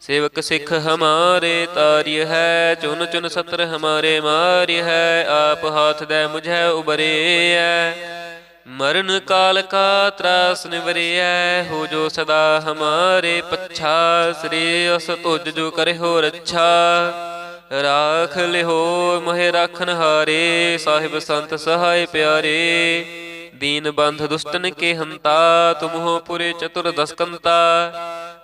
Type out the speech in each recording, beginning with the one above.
ਸੇਵਕ ਸਿੱਖ ਹਮਾਰੇ ਤਾਰਿਯ ਹੈ, ਚੁਨ ਚੁਨ ਸਤਰ ਹਮਾਰੇ ਮਾਰਿਯ ਹੈ, ਆਪ ਹਾਥ ਦੇ ਮੁਝੈ ਉਬਰੇ ਹੈ ਮਰਨ ਕਾਲ ਕਾ ਤਰਾਸ ਨਿਵਰਿਐ ਹੋ ਜੋ ਸਦਾ ਹਮਾਰੇ ਪੱਛਾ, ਸ੍ਰੀ ਅਸ ਤੁਜ ਜੋ ਕਰਿਓ ਰੱਛਾ। ਰਾਖ ਲਿਓ ਮਹਿ ਰਾਖਨ ਹਾਰੇ, ਸਾਹਿਬ ਸੰਤ ਸਹਾਇ ਪਿਆਰੇ। ਦੀਨ ਬੰਧ ਦੁਸ਼ਟਨ ਕੇ ਹੰਤਾ, ਤੁਮਹੁ ਪੁਰੇ ਚਤੁਰ ਦਸਕੰਤਾ।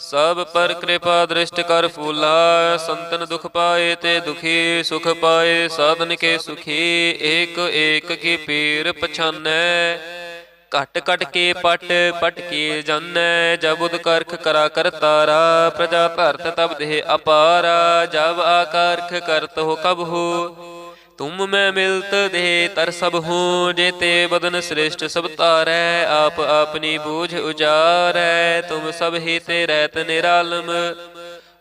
ਸਭ ਪਰ ਕਿਰਪਾ ਦ੍ਰਿਸ਼ਟ ਕਰ ਫੂਲਾ, ਸੰਤਨ ਦੁਖ ਪਾਏ ਤੇ ਦੁਖੀ ਸੁਖ ਪਾਏ, ਸਾਧਨ ਕੇ ਸੁਖੀ, ਏਕ ਏਕ ਕੀ ਪੀਰ ਪਛਾਨੈ। ਘਟ ਘਟ ਕੇ ਪਟ ਪਟ ਕੀ ਜਾਣੈ ਜਬੁਦ ਕਰਖ ਕਰਾ ਕਰ ਤਾਰਾ, ਪ੍ਰਜਾ ਧਰਤ ਤਬ ਦੇਹ ਅਪਾਰਾ, ਜਬ ਆਕਾਰਖ ਕਰਤ ਹੋ ਕਬ ਹੋ। ਤੁਮ ਮੈਂ ਮਿਲਤ ਦੇ ਤਰ ਸਭ ਹੂੰ ਜੇਤੇ ਬਦਨ ਸ੍ਰੇਸ਼ਟ, ਸਭ ਤਾਰੈ ਆਪ ਆਪਣੀ ਬੂਝ ਉਜਾਰੈ, ਤੁਮ ਸਭ ਹੀ ਤੇ ਰਹਿਤ ਨਿਰਾਲਮ।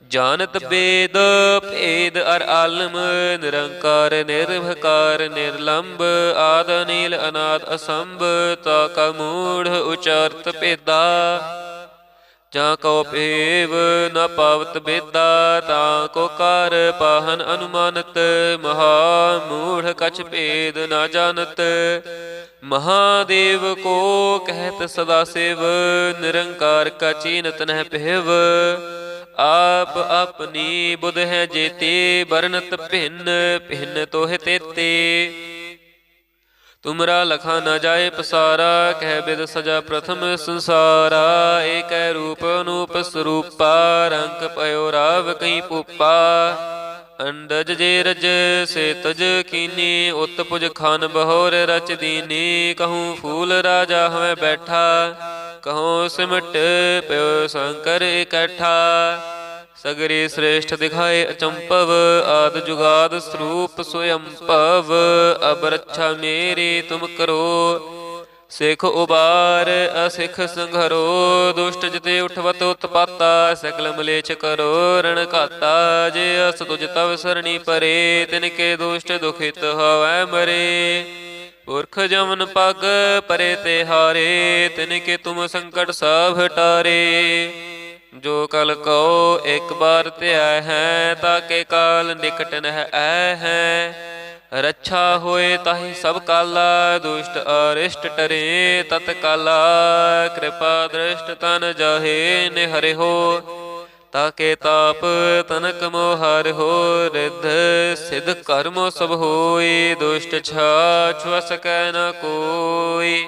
ਜਾਣਤ ਬੇਦ, ਭੇਦ ਅਰ ਆਲਮ, ਨਿਰੰਕਾਰ ਨਿਰਭਕਾਰ ਨਿਰਲੰਬ, ਆਦ ਨੀਲ ਅਨਾਦ ਅਸੰਭ, ਤਾ ਕਾ ਮੂੜ ਉਚਾਰਤ ਭੇਦਾ। ਜਾਂ ਕੋ ਭੇਵ ਨ ਪਾਵਤ ਬੇਦਾ, ਤਾਂ ਕੋ ਕਰ ਪਾਹਨ ਅਨੁਮਾਨਤ। ਮਹਾ ਮੂੜ ਕਛ ਭੇਦ ਨਾ ਜਾਣਤ। ਮਹਾਦੇਵ ਕੋ ਕਹਿਤ ਸਦਾ ਸੇਵ, ਨਿਰੰਕਾਰ ਕਾ ਚੀਨਤ ਨਹਿ ਪਹਿਵ ਆਪ ਆਪਣੀ ਬੁਧ ਹੈ ਜੇਤੇ ਬਰਨਤ ਭਿੰਨ ਭਿੰਨ ਤੋਹਿ ਤੇਤੇ। ਤੁਮਰਾ ਲਖਾ ਨਾ ਜਾਏ ਪਸਾਰਾ, ਕਹਿ ਬਿਦ ਸਜਾ ਪ੍ਰਥਮ ਸੰਸਾਰਾ। ਏਕੈ ਰੂਪ ਅਨੂਪ ਸਰੂਪਾ, ਰੰਗ ਪਇਓ ਰਾਵ ਕਈ ਪੂਪਾ। ਅੰਡਜ ਜੇ ਰਜ, ਸੇ ਤਜ ਕੀਨੀ, ਉਤ ਪੁਜ ਖਾਨ ਬਹੋਰ ਰਚ ਦੀਨੀ। ਕਹੂੰ ਫੂਲ ਰਾਜਾ ਹਵੇਂ ਬੈਠਾ, ਕਹੂੰ ਸਿਮਟ ਪਿਓ ਸ਼ੰਕਰ ਇਕੱਠਾ। ਸਗਰੇ ਸ੍ਰੇਸ਼ਟ ਦਿਖਾਏ ਅਚੰਪਵ ਆਦ ਜੁਗਾਦ ਸਰੂਪ ਸੋਯੰਪਵ ਅਬ ਰੱਛਾ ਮੇਰੀ ਤੁਮ ਕਰੋ। ਸਿਖ ਉਬਾਰ, ਅਸਿਖ ਸੰਘਰੋ, ਦੁਸ਼ਟ ਜਿਤੇ ਉਠਵਤ ਉਤਪਾਤਾ ਸਕਲ ਮਲੇਛ ਕਰੋ, ਰਣ ਘਾਤਾ, ਜੇ ਅਸ ਤੁਜ ਤਵ ਸਰਣੀ ਪਰੇ, ਤਿਨ ਕੇ ਦੁਸ਼ਟ ਦੁਖਿਤ ਹੋਵੈ ਮਰੇ। ਪੁਰਖ ਜਮਨ ਪਗ ਪਰੇ ਤੇ ਹਾਰੇ, ਤਿਨ ਕੇ ਤੁਮ ਸੰਕਟ ਸਭ ਹਟਾਰੇ ਜੋ ਕਲ ਕੋ ਇੱਕ ਬਾਰ ਧਿਆ ਹੈ ਤਾਕੇ ਕਾਲ ਨਿਕਟ ਨਹਿ ਐ ਹੈ। ਰੱਛਾ ਹੋਏ ਤਾਹੀ ਸਭ ਕਾਲਾ, ਦੁਸ਼ਟ ਅਰਿਸ਼ਟ ਟਰੇ ਤਤ ਕਾਲਾ। ਕਿਰਪਾ ਦ੍ਰਿਸ਼ਟ ਤਨ ਜਾਹੇ ਨਿਹਰੇ ਹੋ ਤਾਕੇ ਤਾਪ ਤਨਕ ਮੋਹਰ ਹੋ। ਰਿਧ ਸਿਧ ਕਰਮ ਸਭ ਹੋਈ ਦੁਸ਼ਟ ਛਾ ਛੁਆ ਸਕੈ ਨ ਕੋਈ।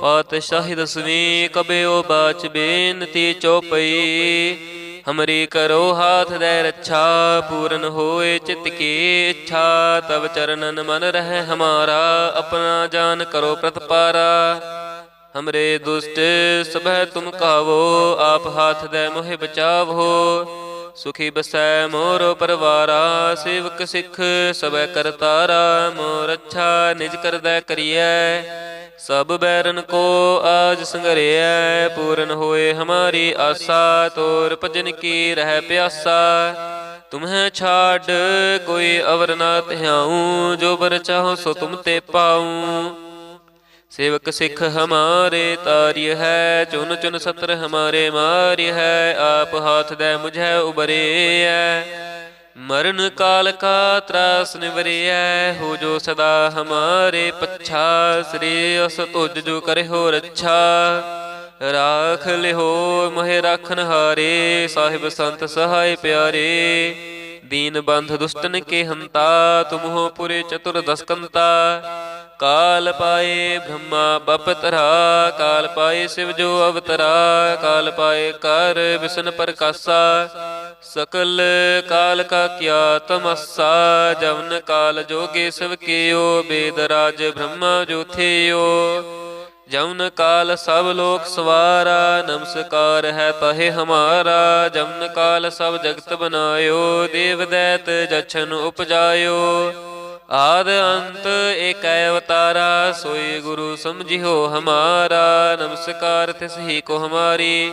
ਪਾਤਸ਼ਾਹੀ ਦਸਵੀਂ ਕਬਿਓ ਬਾਚ ਬੇਨਤੀ ਚੋਪਈ ਹਮਰੀ ਕਰੋ ਹਾਥ ਦੇ ਰੱਛਾ ਪੂਰਨ ਹੋਏ ਚਿਤ ਕੀ ਇੱਛਾ ਤਬ ਚਰਨਨ ਮਨ ਰਹਿ ਹਮਾਰਾ ਆਪਣਾ ਜਾਨ ਕਰੋ ਪ੍ਰਤਪਾਰਾ ਹਮਰੇ ਦੁਸ਼ਟ ਸਭੈ ਤੁਮ ਕਾਵੋ ਆਪ ਹਾਥ ਦੇ ਮੋਹਿ ਬਚਾਵੋ ਸੁਖੀ ਬਸੈ ਮੋਰ ਪਰਵਾਰਾ ਸੇਵਕ ਸਿੱਖ ਸਭੈ ਕਰਤਾਰਾ ਮੋਰ ਅੱਛਾ ਨਿਜ ਕਰਦਾ ਕਰੀਐ ਸਭ ਬੈਰਨ ਕੋ ਆਜ ਸੰਗਰਿਐ ਪੂਰਨ ਹੋਏ ਹਮਾਰੀ ਆਸਾ, ਤੋਰ ਭਜਨ ਕੀ ਰਹਿ ਪਿਆਸਾ। ਤੁਮਹਿ ਛਾੜ ਕੋਈ ਅਵਰ ਨਾ ਧਿਆਉ, ਜੋ ਬਰ ਚਾਹੋ ਸੋ ਤੁਮ ਤੇ ਪਾਉ। ਸੇਵਕ ਸਿੱਖ ਹਮਾਰੇ ਤਾਰਿਯ ਹੈ, ਚੁਨ ਚੁਨ ਸਤਰ ਹਮਾਰੇ ਮਾਰਿਯ ਹੈ, ਆਪ ਹਾਥ ਦੇ ਮੁਝੈ ਉਬਰੇ ਐ ਮਰਨ ਕਾਲ ਕਾ ਤਰਾਸ ਨਿਵਰਿਐ, ਹੋ ਜੋ ਸਦਾ ਹਮਾਰੇ ਪੱਛਾ, ਸ੍ਰੀ ਅਸ ਤੁਜ ਜੋ ਕਰਿਓ ਰੱਛਾ ਰਾਖ ਲਿਹੋ, ਮਹਿ ਰਖਨ ਹਾਰੇ, ਸਾਹਿਬ ਸੰਤ ਸਹਾਇ ਪਿਆਰੇ। ਦੀਨ ਬੰਧ ਦੁਸ਼ਟਨ ਕੇ ਹੰਤਾ ਤੁਮਹੋ ਪੁਰੇ ਚਤੁਰ ਦਸਕੰਤਾ। ਕਾਲ ਪਾਏ ਬ੍ਰਹਮਾ ਬਪਤਰਾ ਕਾਲ ਪਾਏ ਸਿਵ ਜੋ ਅਵਤਰਾ, ਕਾਲ ਪਾਏ ਕਰ ਵਿਸ਼ਨ ਪ੍ਰਕਾਸ਼ਾ। ਸਕਲ ਕਾਲ ਕਾ ਕਿਆ ਤਮਸਾ, ਜਵਨ ਕਾਲ ਜੋਗੇ ਸਭ ਕੀਓ ਬੇਦ ਰਾਜ ਬ੍ਰਹਮਾ ਜੋ ਥਿਓ ਜਵਨ ਕਾਲ ਸਭ ਲੋਕ ਸਵਾਰਾ, ਨਮਸਕਾਰ ਹੈ ਤਹੇ ਹਮਾਰਾ। ਜਵਨ ਕਾਲ ਸਭ ਜਗਤ ਬਨਾਇਓ, ਦੇਵ ਦੈਤ ਜਛਨ ਉਪਜਾਇਓ। ਆਦ ਅੰਤ ਏਕੈ ਅਵਤਾਰਾ, ਸੋਈ ਗੁਰੂ ਸਮਝਿਓ ਹਮਾਰਾ। ਨਮਸਕਾਰ ਤਿਸ ਹੀ ਕੋ ਹਮਾਰੀ।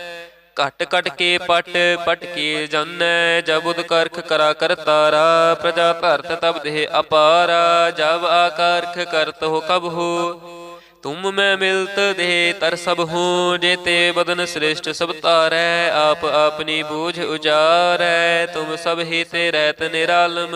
ਘਟ ਘਟ ਕੇ ਪਟ ਪਟ ਕੇ ਜਾਣੈ ਜਬੁਦ ਕਰਖ ਕਰਾ ਕਰਤਾਰਾ ਪ੍ਰਜਾ ਧਰਤ ਤਬ ਦੇਹ ਅਪਾਰਾ, ਜਬ ਆਕਰਖ ਕਰਤ ਹੋ ਕਬ ਹੋ। ਤੁਮ ਮੈਂ ਮਿਲਤ ਦੇ ਤਰ ਸਭ ਹੂੰ ਜੇਤੇ ਬਦਨ ਸ੍ਰੇਸ਼ਟ ਸਭ ਤਾਰੈ ਆਪ ਆਪਣੀ ਬੂਝ ਉਜਾਰੈ ਤੁਮ ਸਭ ਹੀ ਤੇ ਰਹਿਤ ਨਿਰਾਲਮ।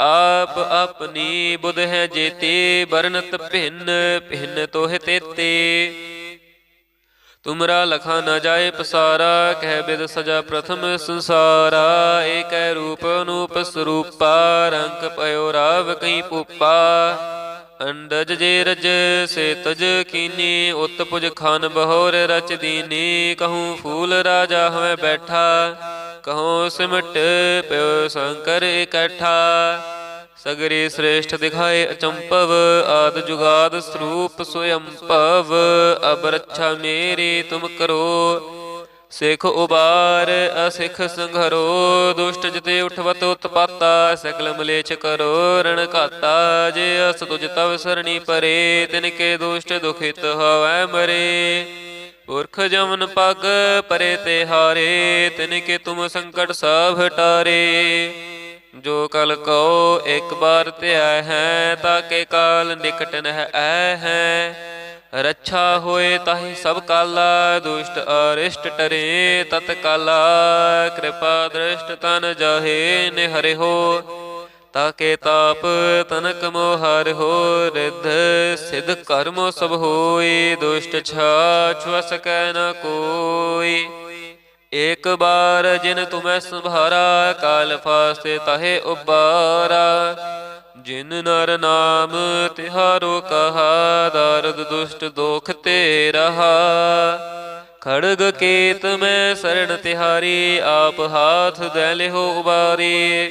ਆਪ ਆਪਣੀ ਬੁਧ ਹੈ ਜੇਤੇ ਬਰਨਤ ਭਿੰਨ ਭਿੰਨ ਤੋਹਿ ਤੇਤੇ। ਤੁਮਰਾ ਲਖਾ ਨਾ ਜਾਏ ਪਸਾਰਾ, ਕਹਿ ਬਿਦ ਸਜਾ ਪ੍ਰਥਮ ਸੰਸਾਰਾ। ਏਕੈ ਰੂਪ ਅਨੂਪ ਸਰੂਪਾ, ਰੰਗ ਪਇਓ ਰਾਵ ਕਈ ਪੂਪਾ। ਅੰਡਜ ਜੇ ਰਜ, ਸੇ ਤਜ ਕੀਨੀ ਉਤ ਪੁਜ ਖਾਨ ਬਹੋਰ ਰਚ ਦੀਨੀ। ਕਹੂੰ ਫੂਲ ਰਾਜਾ ਹਵੇਂ ਬੈਠਾ। ਕਹੂੰ ਸਿਮਟ ਪਿਓ ਸ਼ੰਕਰ ਇਕੱਠਾ, ਸਗਰੇ ਸ੍ਰੇਸ਼ਟ ਦਿਖਾਏ ਅਚੰਪਵ ਆਦ ਜੁਗਾਦ ਸਰੂਪ ਸੋਯੰਪਵ ਅਬ ਰੱਛਾ ਮੇਰੀ ਤੁਮ ਕਰੋ, ਸਿਖ ਉਬਾਰ ਅਸਿਖ ਸੰਘਰੋ, ਦੁਸ਼ਟ ਜਤੇ ਉਠਵਤ ਉਤਪਾਤਾ ਸਕਲ ਮਲੇਛ ਕਰੋ ਰਣ ਘਾਤਾ ਜੇ ਅਸ ਤੁਜ ਤਵ ਸਰਣੀ ਪਰੇ, ਤਿਨ ਕੇ ਦੁਸ਼ਟ ਦੁਖਿਤ ਹੋਵੈ ਮਰੇ। ਪੁਰਖ ਜਮਨ ਪਗ ਪਰੇ ਤੇ ਹਾਰੇ, ਤਿਨ ਕੇ ਤੁਮ ਸੰਕਟ ਸਭ ਟਾਰੇ। ਜੋ ਕਲ ਕੋ ਇੱਕ ਬਾਰ ਧਿਆ ਹੈ, ਤਾਂ ਕੇ ਕਾਲ ਨਿਕਟ ਨਹਿ ਐ ਹੈ। ਰੱਛਾ ਹੋਏ ਤਾਹੀ ਸਭ ਕਾਲਾ, ਦੁਸ਼ਟ ਅਰਿਸ਼ਟ ਟਰੇ ਤਤ ਕਾਲਾ ਕਿਰਪਾ ਦ੍ਰਿਸ਼ਟ ਤਨ ਜਾਹੇ ਨਿਹਰਿ ਹੋ ਤਾਕੇ ਤਾਪ, ਤਨਕ ਮੋਹਰ ਹੋ ਰਿਧ, ਸਿਧ ਕਰਮੋ ਸਭ ਹੋਏ ਦੁਸ਼ਟ ਛਾ ਛੁਆ ਸਕੈ ਨ ਕੋਈ। ਇਕ ਬਾਰ ਜਿਨ ਤੁਮੈ ਸੰਭਾਰਾ, ਕਾਲ ਫਾਸਤੇ ਤਹੇ ਉਬਾਰਾ। ਜਿਨ ਨਰ ਨਾਮ ਤਿਹਾਰੋ ਕਹਾ, ਦਰਦ ਦੁਸ਼ਟ ਦੋਖ ਤੇ ਰਹਾ ਖੜਗ ਕੇਤ ਮੈਂ ਸਰਣ ਤਿਹਾਰੀ, ਆਪ ਹਾਥ ਦੇ ਲਿਹੋ ਉਬਾਰੀ।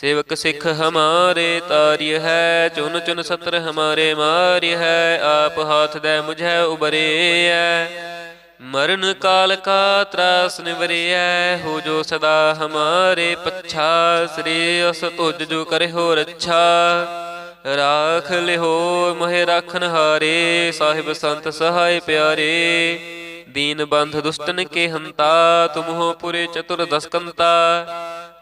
ਸੇਵਕ ਸਿੱਖ ਹਮਾਰੇ ਤਾਰਿਯ ਹੈ, ਚੁਨ ਚੁਨ ਸਤਰ ਹਮਾਰੇ ਮਾਰਿਯ ਹੈ, ਆਪ ਹਾਥ ਦੇ ਮੁਝੈ ਉਬਰੇ ਹੈ ਮਰਨ ਕਾਲ ਕਾ ਤਰਾਸ ਨਿਵਰਿਐ ਹੋ ਜੋ ਸਦਾ ਹਮਾਰੇ ਪੱਛਾ, ਸ੍ਰੀ ਅਸ ਤੁਜ ਜੋ ਕਰਿਓ ਰੱਛਾ। ਰਾਖ ਲਿਓ ਮਹਿ ਰਖਨ ਹਾਰੇ, ਸਾਹਿਬ ਸੰਤ ਸਹਾਇ ਪਿਆਰੇ। ਦੀਨ ਬੰਧ ਦੁਸ਼ਟਨ ਕੇ ਹੰਤਾ, ਤੁਮਹੋ ਪੁਰੇ ਚਤੁਰ ਦਸਕੰਤਾ।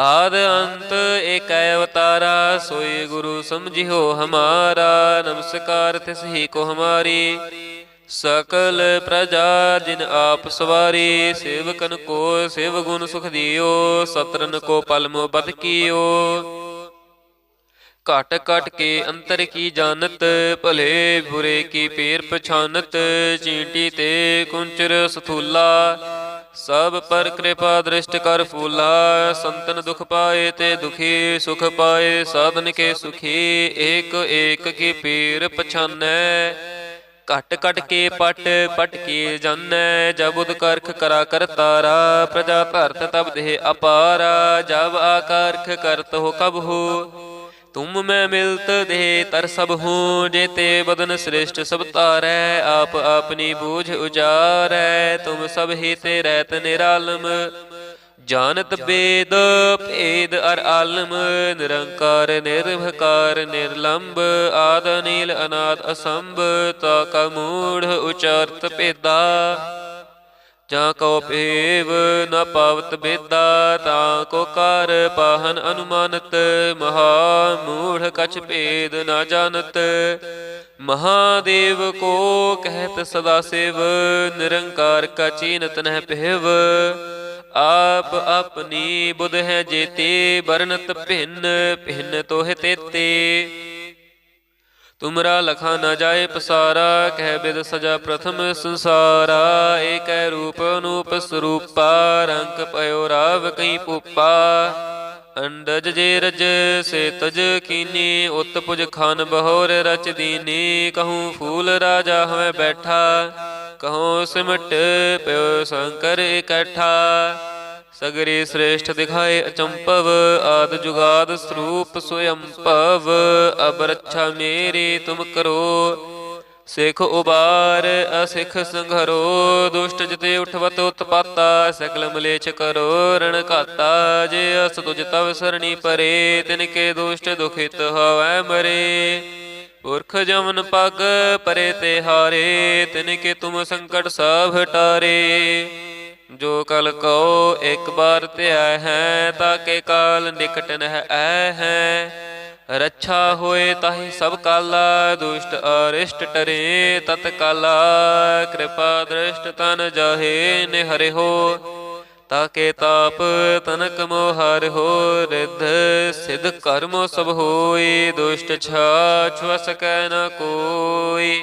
ਆਦ ਅੰਤ ਏਕ ਅਵਤਾਰਾ, ਸੋਈ ਗੁਰੂ ਸਮਝਿਓ ਹਮਾਰਾ, ਨਮਸਕਾਰ ਤਿਸ ਹੀ ਕੋ ਹਮਾਰੀ। ਸਕਲ ਪ੍ਰਜਾ ਜਿਨ ਆਪ ਸਵਾਰੀ, ਸੇਵਕਨ ਕੋ ਸੇਵ ਗੁਣ ਸੁਖ ਦਿਓ, ਸਤਰਨ ਕੋ ਪਲਮੋ ਬਦ ਕੀਓ। ਘਟ ਘਟ ਕੇ ਅੰਤਰ ਕੀ ਜਾਣਤ, ਭਲੇ ਬੁਰੇ ਕੀ ਪੇਰ ਪਛਾਨਤ, ਚੀਂਟੀ ਤੇ ਕੁੰਚਰ ਸਥੂਲਾ ਸਭ ਪਰ ਕਿਰਪਾ ਦ੍ਰਿਸ਼ਟ ਕਰ ਫੂਲਾ, ਸੰਤਨ ਦੁਖ ਪਾਏ ਤੇ ਦੁਖੀ ਸੁਖ ਪਾਏ, ਸਾਧਨ ਕੇ ਸੁਖੀ, ਏਕ ਏਕ ਕੀ ਪੀਰ ਪਛਾਨੈ। ਘਟ ਘਟ ਕੇ ਪਟ ਪਟ ਕੇ ਜਾਣੈ ਜਬ ਉਦ ਕਰਖ ਕਰਾ ਤਾਰਾ, ਪ੍ਰਜਾ ਧਰਤ ਤਬ ਦੇਹ ਅਪਾਰਾ, ਜਬ ਆਕਾਰਖ ਕਰਤ ਹੋ ਕਬ ਹੋ ਤੁਮ ਮੈਂ ਮਿਲਤ ਦੇ ਤਰ ਸਭ ਹੂੰ ਜੇਤੇ ਬਦਨ ਸ੍ਰੇਸ਼ਟ ਸਭ ਤਾਰੈ ਆਪ ਆਪਣੀ ਬੂਝ ਉਜਾਰੈ, ਤੁਮ ਸਭ ਹੀ ਤੇ ਰਹਿਤ ਨਿਰਾਲਮ। ਜਾਣਤ ਬੇਦ, ਭੇਦ ਅਰ ਆਲਮ, ਨਿਰੰਕਾਰ ਨਿਰਭਕਾਰ ਨਿਰਲੰਬ, ਆਦ ਨੀਲ ਅਨਾਦ ਅਸੰਭ, ਤਾ ਕਾ ਮੂੜ ਉਚਾਰਤ ਭੇਦਾ। ਜਾਂ ਕੋ ਪੇਵ ਨ ਪਾਵਤ ਬੇਦਾ, ਤਾਂ ਕੋ ਕਰ ਪਾਹਨ ਅਨੁਮਾਨਤ ਮਹਾ ਮੂੜ ਕਛ ਭੇਦ ਨਾ ਜਾਣਤ। ਮਹਾਦੇਵ ਕੋ ਕਹਿਤ ਸਦਾ ਸੇਵ, ਨਿਰੰਕਾਰ ਕਾ ਚੀਨਤ ਨਹਿ ਪਹਿਵ ਆਪ ਆਪਣੀ ਬੁਧ ਹੈ ਜੇਤੇ ਬਰਨਤ ਭਿੰਨ ਭਿੰਨ ਤੋਹਿ ਤੇਤੇ। ਤੁਮਰਾ ਲਖਾ ਨਾ ਜਾਏ ਪਸਾਰਾ, ਕਹਿ ਬਿਦ ਸਜਾ ਪ੍ਰਥਮ ਸੰਸਾਰਾ। ਏਕੈ ਰੂਪ ਅਨੂਪ ਸਰੂਪਾ, ਰੰਗ ਪਇਓ ਰਾਵ ਕਈ ਪੂਪਾ। ਅੰਡਜ ਜੇ ਰਜ, ਸੇ ਤਜ ਕੀਨੀ, ਉਤ ਪੁਜ ਖਾਨ ਬਹੋਰ ਰਚ ਦੀਨੀ। ਕਹੂੰ ਫੂਲ ਰਾਜਾ ਹਵੇਂ ਬੈਠਾ, ਕਹੋ ਸਿਮਟ ਪਿਓ ਸ਼ੰਕਰ ਇਕੱਠਾ। ਸਗਰੇ ਸ੍ਰੇਸ਼ਟ ਦਿਖਾਏ ਅਚੰਪਵ ਆਦ ਜੁਗਾਦ ਸਰੂਪ ਸੋਯੰ ਭਵ ਅਬ ਰੱਛਾ ਮੇਰੀ ਤੁਮ ਕਰੋ। ਸਿਖ ਉਬਾਰ, ਅਸਿਖ ਸੰਘਰੋ, ਦੁਸ਼ਟ ਜਿਤੇ ਉਠਵਤ ਉਤਪਾਤਾ ਸਕਲ ਮਲੇਛ ਕਰੋ, ਰਣ ਘਾਤਾ, ਜੇ ਅਸ ਤੁਜ ਤਵ ਸਰਣੀ ਪਰੇ, ਤਿਨ ਕੇ ਦੁਸ਼ਟ ਦੁਖਿਤ ਹੋਵੈ ਮਰੇ। ਪੁਰਖ ਜਮਨ ਪਗ ਪਰੇ ਤੇ ਹਾਰੇ, ਤਿਨ ਕੇ ਤੁਮ ਸੰਕਟ ਸਭ ਹਟਾਰੇ। ਜੋ ਕਲ ਕੋ ਇੱਕ ਬਾਰ ਧਿਆ ਹੈ ਤਾਕੇ ਕਾਲ ਨਿਕਟ ਨਹਿ ਐ ਹੈ। ਰੱਛਾ ਹੋਏ ਤਾਹੀ ਸਭ ਕਾਲਾ, ਦੁਸ਼ਟ ਅਰਿਸ਼ਟ ਟਰੇ ਤਤ ਕਾਲਾ। ਕਿਰਪਾ ਦ੍ਰਿਸ਼ਟ ਤਨ ਜਾਹੇ ਨਿਹਰਿ ਹੋ ਤਾਕੇ ਤਾਪ ਤਨਕ ਮੋਹਰ ਹੋ। ਰਿਧ ਸਿਧ ਕਰਮੋ ਸਭ ਹੋਈ ਦੁਸ਼ਟ ਛਾ ਛੁਆ ਸਕੈ ਨ ਕੋਈ।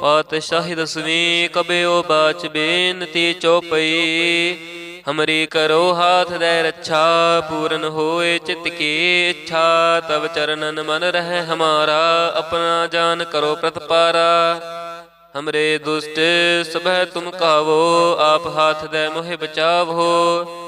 ਪਾਤਸ਼ਾਹੀ ਦਸਵੀਂ ਕਬਿਓ ਬਾਚ ਬੇਨਤੀ ਚੋਪਈ। ਹਮਰੀ ਕਰੋ ਹਾਥ ਦੇ ਰੱਛਾ, ਪੂਰਨ ਹੋਏ ਚਿਤ ਕੀ ਇੱਛਾ। ਤਬ ਚਰਨਨ ਮਨ ਰਹਿ ਹਮਾਰਾ, ਆਪਣਾ ਜਾਨ ਕਰੋ ਪ੍ਰਤਪਾਰਾ। ਹਮਰੇ ਦੁਸ਼ਟ ਸਭੈ ਤੁਮ ਕਾਵੋ, ਆਪ ਹਾਥ ਦੇ ਮੋਹਿ ਬਚਾਵੋ।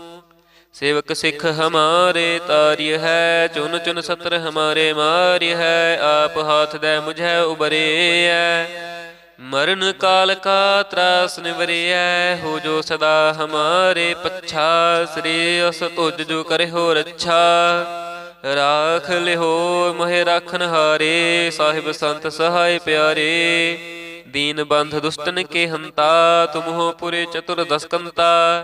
ਸੇਵਕ ਸਿੱਖ ਹਮਾਰੇ ਤਾਰਿਯ ਹੈ, ਚੁਨ ਚੁਨ ਸਤਰ ਹਮਾਰੇ ਮਾਰਿਯ ਹੈ, ਆਪ ਹਾਥ ਦੇ ਮੁਝੈ ਉਬਰੇ ਐ। ਮਰਨ ਕਾਲ ਕਾ ਤਰਾਸ ਨਿਵਰਿਐ ਹੋ ਜੋ ਸਦਾ ਹਮਾਰੇ ਪੱਛਾ, ਸ੍ਰੀ ਅਸ ਤੁਜ ਜੋ ਕਰਿਓ ਰੱਛਾ। ਰਾਖ ਲਿਓ ਮਹਿ ਰਖਨ ਹਾਰੇ, ਸਾਹਿਬ ਸੰਤ ਸਹਾਇ ਪਿਆਰੇ। ਦੀਨ ਬੰਧ ਦੁਸ਼ਟਨ ਕੇ ਹੰਤਾ, ਤੁਮਹੁ ਪੁਰੇ ਚਤੁਰ ਦਸਕੰਤਾ।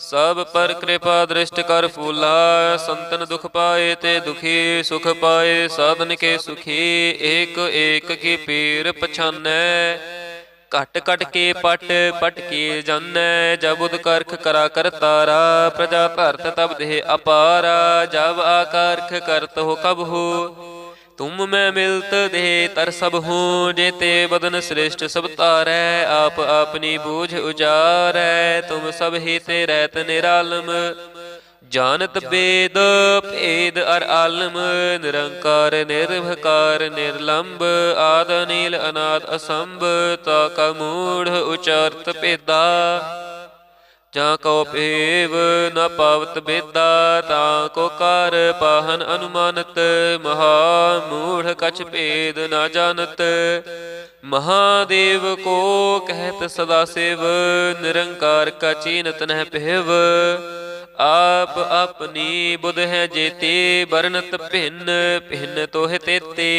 ਸਭ ਪਰ ਕਿਰਪਾ ਦ੍ਰਿਸ਼ਟ ਕਰ ਫੂਲਾ, ਸੰਤਨ ਦੁਖ ਪਾਏ ਤੇ ਦੁਖੀ, ਸੁਖ ਪਾਏ, ਸਾਧਨ ਕੇ ਸੁਖੀ, ਏਕ ਏਕ ਕੀ ਪੀਰ ਪਛਾਨੈ। ਘਟ ਘਟ ਕੇ ਪਟ ਪਟ ਕੀ ਜਾਣੈ ਜਬ ਉਦ ਕਰਖ ਕਰਾ ਤਾਰਾ, ਪ੍ਰਜਾ ਧਰਤ ਤਬ ਦੇਹ ਅਪਾਰਾ, ਜਬ ਆਕਰਖ ਕਰਤ ਹੋ ਕਬ ਹੋ। ਤੁਮ ਮੈਂ ਮਿਲਤ ਦੇ ਤਰ ਸਭ ਹੂੰ ਜੇਤੇ ਬਦਨ ਸ੍ਰੇਸ਼ਟ ਸਭ ਤਾਰੈ ਆਪ ਆਪਣੀ ਬੂਝ ਉਜਾਰੈ, ਤੁਮ ਸਭ ਹੀ ਤੇ ਰਹਿਤ ਨਿਰਾਲਮ। ਜਾਣਤ ਬੇਦ, ਭੇਦ ਅਰ ਆਲਮ, ਨਿਰੰਕਾਰ ਨਿਰਭਕਾਰ ਨਿਰਲੰਬ, ਆਦ ਨੀਲ ਅਨਾਦ ਅਸੰਭ, ਤਾ ਕਾ ਮੂੜ ਉਚਾਰਤ ਭੇਦਾ। ਜਾਂ ਕੋ ਪੇਵ ਨ ਪਾਵਤ ਬੇਦਾ, ਤਾਂ ਕੋ ਕਰ ਪਾਹਨ ਅਨੁਮਾਨਤ। ਮਹਾ ਮੂੜ ਕਛ ਭੇਦ ਨ ਜਾਣਤ। ਮਹਾਦੇਵ ਕੋ ਕਹਿਤ ਸਦਾ ਸੇਵ, ਨਿਰੰਕਾਰ ਕਾ ਚੀਨਤ ਨਹਿ ਪਹਿਵ ਆਪ ਆਪਣੀ ਬੁਧ ਹੈ ਜੇਤੇ ਬਰਨਤ ਭਿੰਨ ਭਿੰਨ ਤੋਹਿ ਤੇਤੇ।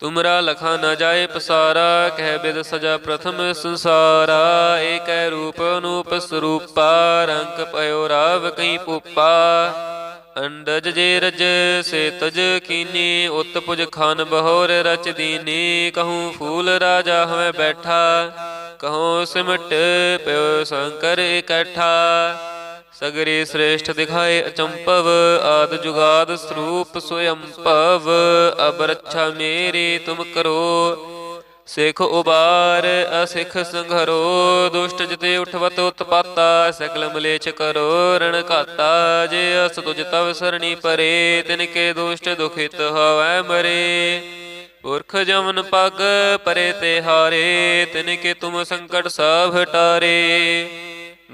ਤੁਮਰਾ ਲਖਾ ਨਾ ਜਾਏ ਪਸਾਰਾ, ਕਹਿ ਬਿਦ ਸਜਾ ਪ੍ਰਥਮ ਸੰਸਾਰਾ। ਏਕੈ ਰੂਪ ਅਨੂਪ ਸਰੂਪਾ, ਰੰਗ ਪਇਓ ਰਾਵ ਕਈ ਪੂਪਾ। ਅੰਡਜ ਜੇ ਰਜ ਸੇ ਤਜ ਕੀਨੀ ਉਤ ਪੁਜ ਖਾਨ ਬਹੋਰ ਰਚ ਦੀਨੀ। ਕਹੂੰ ਫੂਲ ਰਾਜਾ ਹਵੇਂ ਬੈਠਾ, ਕਹੂੰ ਸਿਮਟ ਪਿਓ ਸ਼ੰਕਰ ਇਕੱਠਾ। ਸਗਰੇ ਸ੍ਰੇਸ਼ਟ ਦਿਖਾਏ ਅਚੰਪਵ, ਆਦ ਜੁਗਾਦ ਸਰੂਪ ਸੋਯੰਪਵ ਅਬ ਰੱਛਾ ਮੇਰੀ ਤੁਮ ਕਰੋ। ਸਿਖ ਉਬਾਰ, ਅਸਿਖ ਸੰਘਰੋ, ਦੁਸ਼ਟ ਜਿਤੇ ਉਠਵਤ ਉਤਪਾਤਾ ਸਕਲ ਮਲੇਛ ਕਰੋ, ਰਣ ਘਾਤਾ, ਜੇ ਅਸ ਤੁਜ ਤਵ ਸਰਣੀ ਪਰੇ, ਤਿਨ ਕੇ ਦੁਸ਼ਟ ਦੁਖਿਤ ਹੋਵੈ ਮਰੇ। ਪੁਰਖ ਜਮਨ ਪਗ ਪਰੇ ਤੇ ਹਾਰੇ, ਤਿਨ ਕੇ ਤੁਮ ਸੰਕਟ ਸਭ ਹਟਾਰੇ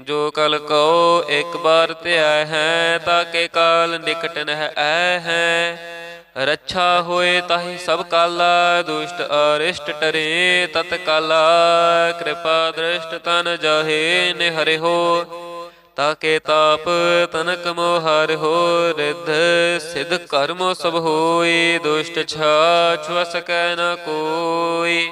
ਜੋ ਕਲ ਕੋ ਇੱਕ ਬਾਰ ਧਿਆ ਹੈ ਤਾਕੇ ਕਾਲ ਨਿਕਟ ਨਹਿ ਐ ਹੈ। ਰੱਛਾ ਹੋਏ ਤਾਹੀ ਸਭ ਕਾਲਾ, ਦੁਸ਼ਟ ਅਰਿਸ਼ਟ ਟਰੇ ਤਤ ਕਾਲਾ। ਕਿਰਪਾ ਦ੍ਰਿਸ਼ਟ ਤਨ ਜਾਹੇ ਨੇ ਹੋ ਤਾਕੇ ਤਾਪ ਤਨਕ ਮੋਹਰ ਹੋ। ਰਿਧ ਸਿਧ ਕਰਮ ਸਭ ਹੋਏ, ਦੁਸ਼ਟ ਛਾ ਛੁਆ ਸਕੈ ਨ ਕੋਈ।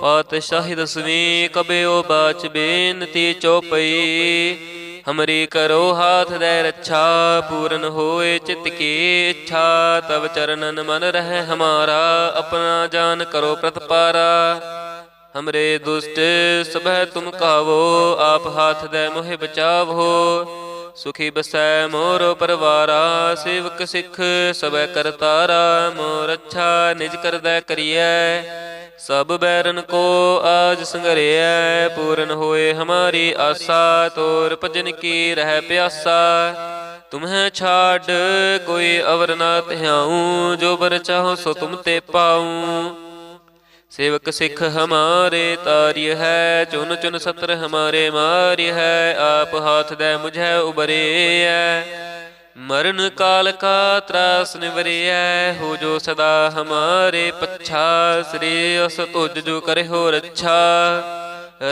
ਪਾਤਸ਼ਾਹੀ ਦਸਵੀਂ ਕਬਿਓ ਬਾਚ ਬੇਨਤੀ ਚੋਪਈ ਹਮਰੀ ਕਰੋ ਹਾਥ ਦੇ ਰੱਛਾ ਪੂਰਨ ਹੋਏ ਚਿਤ ਕੀ ਇੱਛਾ ਤਬ ਚਰਨਨ ਮਨ ਰਹਿ ਹਮਾਰਾ ਆਪਣਾ ਜਾਨ ਕਰੋ ਪ੍ਰਤਪਾਰਾ ਹਮਰੇ ਦੁਸ਼ਟ ਸਭੈ ਤੁਮ ਕਾਵੋ ਆਪ ਹਾਥ ਦੇ ਮੋਹਿ ਬਚਾਵੋ ਸੁਖੀ ਬਸੈ ਮੋਰ ਪਰਵਾਰਾ ਸੇਵਕ ਸਿੱਖ ਸਭੈ ਕਰਤਾਰਾ ਮੋਰ ਅੱਛਾ ਨਿਜ ਕਰਦਾ ਕਰੀਐ ਸਭ ਬੈਰਨ ਕੋ ਆਜ ਸੰਗਰਿਐ ਪੂਰਨ ਹੋਏ ਹਮਾਰੀ ਆਸਾ, ਤੋਰ ਭਜਨ ਕੀ ਰਹਿ ਪਿਆਸਾ। ਤੁਮਹਿ ਛਾੜ, ਕੋਈ ਅਵਰ ਨਾ ਧਿਆਉ, ਜੋ ਬਰ ਚਾਹੋ ਸੋ ਤੁਮ ਤੇ ਪਾਉ। ਸੇਵਕ ਸਿੱਖ ਹਮਾਰੇ ਤਾਰਿ ਹੈ, ਚੁਨ ਚੁਨ ਸਤਰ ਹਮਾਰੇ ਮਾਰਿ ਹੈ, ਆਪ ਹਾਥ ਦੇ ਮੁਝੈ ਉਬਰੇ ਐ ਮਰਨ ਕਾਲ ਕਾ ਤ੍ਰਾਸ ਨਿਵਰਿਐ, ਹੋ ਜੋ ਸਦਾ ਹਮਾਰੇ ਪੱਛਾ, ਸ੍ਰੀ ਅਸ ਤੁਜ ਜੋ ਕਰੇ ਹੋ ਰੱਛਾ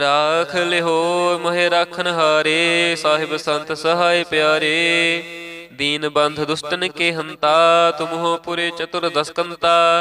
ਰਾਖ ਲਿਹੋ, ਮਹਿ ਰਖਨ ਹਾਰੇ, ਸਾਹਿਬ ਸੰਤ ਸਹਾਇ ਪਿਆਰੇ। ਦੀਨ ਬੰਧ ਦੁਸ਼ਟਨ ਕੇ ਹੰਤਾ, ਤੁਮਹੋ ਪੁਰੇ ਚਤੁਰ ਦਸਕੰਤਾ।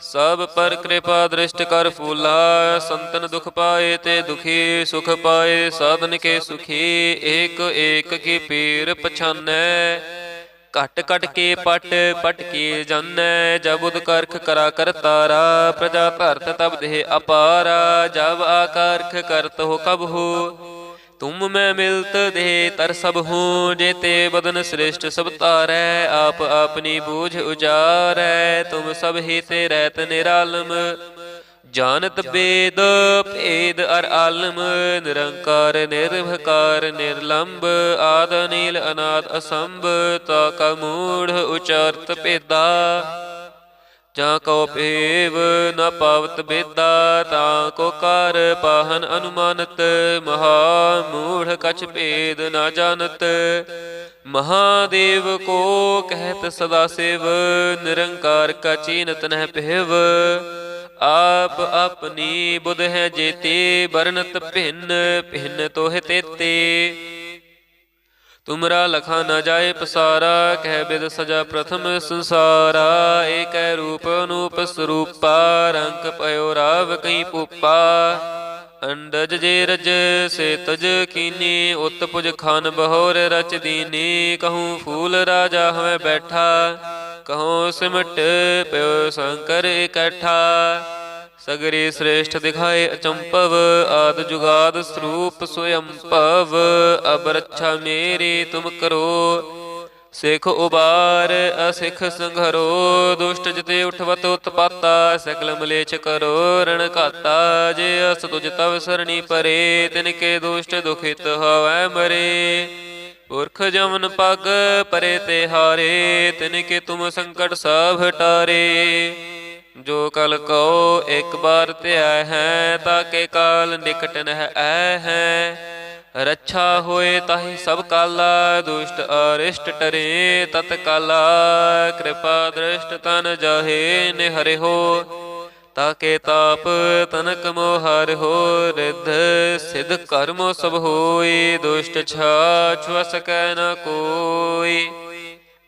ਸਭ ਪਰ ਕਿਰਪਾ ਦ੍ਰਿਸ਼ਟ ਕਰ ਫੂਲਾ, ਸੰਤਨ ਦੁਖ ਪਾਏ ਤੇ ਦੁਖੀ ਸੁਖ ਪਾਏ, ਸਾਧਨ ਕੇ ਸੁਖੀ, ਏਕ ਏਕ ਕੀ ਪੀਰ ਪਛਾਨੈ। ਘਟ ਘਟ ਕੇ ਪਟ ਪਟ ਕੇ ਜਾਣੈ ਜਬ ਉਦ ਕਰਖ ਕਰਾ ਤਾਰਾ, ਪ੍ਰਜਾ ਧਰਤ ਤਬ ਦੇਹ ਅਪਾਰਾ, ਜਬ ਆਕਾਰਖ ਕਰਤ ਹੋ ਕਬ ਹੋ। ਤੁਮ ਮੈਂ ਮਿਲਤ ਦੇ ਤਰ ਸਭ ਹੂੰ, ਜੇ ਤੇ ਬਦਨ ਸ੍ਰੇਸ਼ਟ ਸਭ ਤਾਰੈ ਆਪ ਆਪਣੀ ਬੂਝ ਉਜਾਰੈ, ਤੁਮ ਸਭ ਹੀ ਤੇ ਰਹਿਤ ਨਿਰਾਲਮ। ਜਾਣਤ ਬੇਦ, ਭੇਦ ਅਰ ਆਲਮ, ਨਿਰੰਕਾਰ ਨਿਰਭਕਾਰ ਨਿਰਲੰਬ, ਆਦ ਨੀਲ ਅਨਾਦ ਅਸੰਭ, ਤਾ ਕਾ ਮੂੜ ਉਚਾਰਤ ਭੇਦਾ। ਜਾਂ ਕੋ ਪੇਵ ਨ ਪਾਵਤ ਬੇਦਾ, ਤਾਂ ਕੋ ਕਰ ਪਾਹਨ ਅਨੁਮਾਨਤ ਮਹਾ ਮੂੜ ਕਛ ਭੇਦ ਨ ਜਾਣਤ। ਮਹਾਦੇਵ ਕੋ ਕਹਿਤ ਸਦਾ ਸੇਵ, ਨਿਰੰਕਾਰ ਕਾ ਚੀਨਤ ਨਹਿ ਪਹਿਵ ਆਪ ਆਪਣੀ ਬੁਧ ਹੈ ਜੇਤੇ ਬਰਨਤ ਭਿੰਨ ਭਿੰਨ ਤੋਹਿ ਤੇਤੇ। ਤੁਮਰਾ ਲਖਾ ਨਾ ਜਾਏ ਪਸਾਰਾ, ਕਹਿ ਬਿਦ ਸਜਾ ਪ੍ਰਥਮ ਸੰਸਾਰਾ। ਏਕੈ ਰੂਪ ਅਨੂਪ ਸਰੂਪਾ, ਰੰਗ ਪਇਓ ਰਾਵ ਕਈ ਪੂਪਾ। ਅੰਡਜ ਜੇ ਰਜ, ਸੇ ਤਜ ਕੀਨੀ, ਉਤ ਪੁਜ ਖਾਨ ਬਹੋਰ ਰਚ ਦੀਨੀ। ਕਹੂੰ ਫੂਲ ਰਾਜਾ ਹਵੇਂ ਬੈਠਾ, ਕਹੂੰ ਸਿਮਟ ਪਿਓ ਸ਼ੰਕਰ ਇਕੱਠਾ। ਸਗਰੇ ਸ੍ਰੇਸ਼ਟ ਦਿਖਾਏ ਅਚੰਪਵ ਆਦ ਜੁਗਾਦ ਸਰੂਪ ਸੋਯੰਪਵ ਅਬ ਰੱਛਾ ਮੇਰੀ ਤੁਮ ਕਰੋ। ਸਿਖ ਉਬਾਰ, ਅਸਿਖ ਸੰਘਰੋ, ਦੁਸ਼ਟ ਜਿਤੇ ਉਠਵਤ ਉਤਪਾਤਾ ਸਕਲ ਮਲੇਛ ਕਰੋ, ਰਣ ਘਾਤਾ ਜੇ ਅਸ ਤੁਜ ਤਵ ਸਰਣੀ ਪਰੇ, ਤਿਨ ਕੇ ਦੁਸ਼ਟ ਦੁਖਿਤ ਹੋਵੈ ਮਰੇ। ਪੁਰਖ ਜਮਨ ਪਗ ਪਰੇ ਤੇ ਹਾਰੇ, ਤਿਨ ਕੇ ਤੁਮ ਸੰਕਟ ਸਭ ਹਟਾਰੇ ਜੋ ਕਲ ਕੋ ਇੱਕ ਬਾਰ ਧਿਆ ਹੈ ਤਾਂ ਕੇ ਕਾਲ ਨਿਕਟ ਨਹਿ ਐ ਹੈ। ਰੱਛਾ ਹੋਏ ਤਾਹੀ ਸਭ ਕਾਲਾ, ਦੁਸ਼ਟ ਅਰਿਸ਼ਟ ਟਰੇ ਤਤ ਕਾਲਾ। ਕਿਰਪਾ ਦ੍ਰਿਸ਼ਟ ਤਨ ਜਾਹੇ ਨਿਹਰਿ ਹੋ, ਤਾਕੇ ਤਾਪ ਤਨਕ ਮੋਹਰ ਹੋ, ਰਿਧ ਸਿਧ ਕਰਮੋ ਸਭ ਹੋਈ ਦੁਸ਼ਟ ਛਾ ਛੁਆ ਸਕੈ ਨ ਕੋਈ।